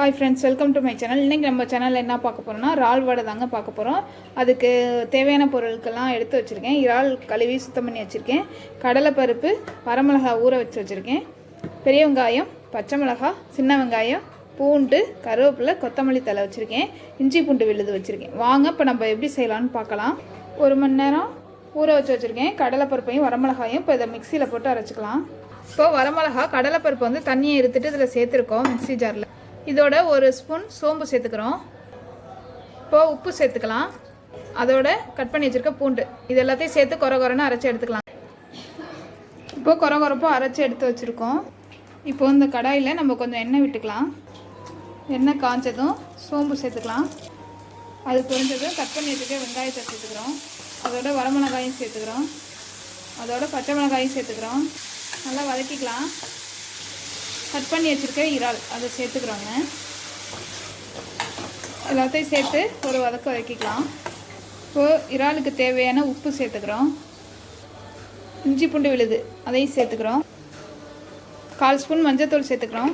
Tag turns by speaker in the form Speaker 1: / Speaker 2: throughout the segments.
Speaker 1: Hi friends welcome to my channel இன்றைக்கி நம்ம சேனலில் என்ன பார்க்க போகிறோம்னா இறால் வடை தாங்க பார்க்க போகிறோம் அதுக்கு தேவையான பொருட்கள்லாம் எடுத்து வச்சுருக்கேன். இறால் கழுவி சுத்தம் பண்ணி வச்சுருக்கேன். கடலைப்பருப்பு வரமிளகா ஊற வச்சு வச்சுருக்கேன். பெரிய வெங்காயம் பச்சை மிளகாய் சின்ன வெங்காயம் பூண்டு கருவேப்பிலை கொத்தமல்லி தலை வச்சுருக்கேன். இஞ்சி பூண்டு விழுது வச்சுருக்கேன். வாங்க இப்போ நம்ம எப்படி செய்யலாம்னு பார்க்கலாம். ஒரு மணி நேரம் ஊற வச்சு வச்சுருக்கேன். கடலைப்பருப்பையும் வரமிளகாயும் இப்போ இதை மிக்சியில் போட்டு அரைச்சிக்கலாம். இப்போ வரமிளகா கடலைப்பருப்பு வந்து தண்ணியை எடுத்துகிட்டு இதில் சேர்த்துருக்கோம் மிக்ஸி ஜாரில் இதோட ஒரு ஸ்பூன் சோம்பு சேர்த்துக்கிறோம். இப்போது உப்பு சேர்த்துக்கலாம். அதோட கட் பண்ணி வச்சுருக்க பூண்டு. இது எல்லாத்தையும் சேர்த்து கொர கொரன்னு அரைச்சி எடுத்துக்கலாம். இப்போ கொர கொரப்பாக அரைச்சி எடுத்து வச்சுருக்கோம். இப்போ இந்த கடாயில் நம்ம கொஞ்சம் எண்ணெய் விட்டுக்கலாம். எண்ணெய் காய்ஞ்சதும் சோம்பு சேர்த்துக்கலாம். அது பொரிஞ்சதும் கட் பண்ணி வச்சுருக்க வெங்காயத்தை சேர்த்துக்கிறோம். அதோட வரமிளகாயும் சேர்த்துக்கிறோம். அதோட பச்சை மிளகாயும் சேர்த்துக்கிறோம். நல்லா வதக்கிக்கலாம். கட் பண்ணி வச்சுருக்க இறால். அதை சேர்த்துக்கிறோங்க. எல்லாத்தையும் சேர்த்து ஒரு வதக்க வதக்கிக்கலாம். இப்போது இறாலுக்கு தேவையான உப்பு சேர்த்துக்கிறோம். இஞ்சி பூண்டு விழுது அதையும் சேர்த்துக்கிறோம். கால் ஸ்பூன் மஞ்சத்தூள் சேர்த்துக்கிறோம்.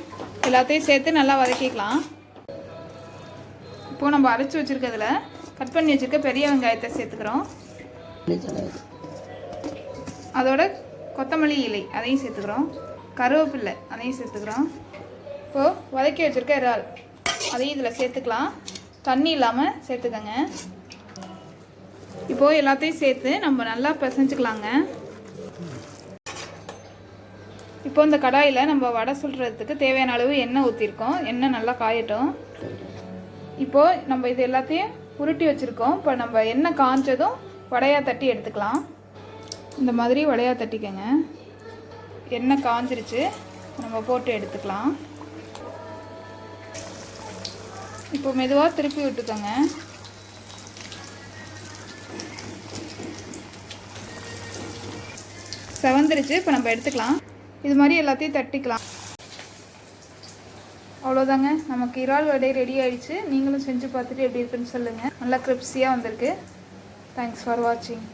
Speaker 1: எல்லாத்தையும் சேர்த்து நல்லா வதக்கிக்கலாம். இப்போது நம்ம அரைச்சி வச்சுருக்கிறதுல கட் பண்ணி வச்சுருக்க பெரிய வெங்காயத்தை சேர்த்துக்கிறோம். அதோட கொத்தமல்லி இலை அதையும் சேர்த்துக்கிறோம். கருவேப்பில்லை. அதையும் சேர்த்துக்கிறோம். இப்போது வதக்கி வச்சுருக்க இறால். அதையும் இதில் சேர்த்துக்கலாம். தண்ணி இல்லாமல் சேர்த்துக்கங்க. இப்போது எல்லாத்தையும் சேர்த்து நம்ம நல்லா பிசைஞ்சுக்கலாங்க. இப்போ இந்த கடாயில் நம்ம வடை சுடுறதுக்கு தேவையான அளவு எண்ணெய் ஊற்றிருக்கோம் எண்ணெய் நல்லா காயட்டும். இப்போது நம்ம இது எல்லாத்தையும் உருட்டி வச்சுருக்கோம். இப்போ நம்ம எண்ணெய் காஞ்சதும் வடையாக தட்டி எடுத்துக்கலாம். இந்த மாதிரி வடையாக தட்டிக்கங்க. எண்ணெய் காஞ்சிருச்சு. நம்ம போட்டு எடுத்துக்கலாம். இப்போ மெதுவாக திருப்பி விட்டுக்கோங்க. செவந்துருச்சு இப்போ நம்ம எடுத்துக்கலாம். இது மாதிரி எல்லாத்தையும் தட்டிக்கலாம். அவ்வளோதாங்க. நமக்கு இறால் வடை ரெடி ஆயிடுச்சு. நீங்களும் செஞ்சு பார்த்துட்டு எப்படி இருக்குன்னு சொல்லுங்கள் நல்லா கிரிப்ஸியாக வந்திருக்கு. தேங்க்ஸ் ஃபார் வாட்சிங்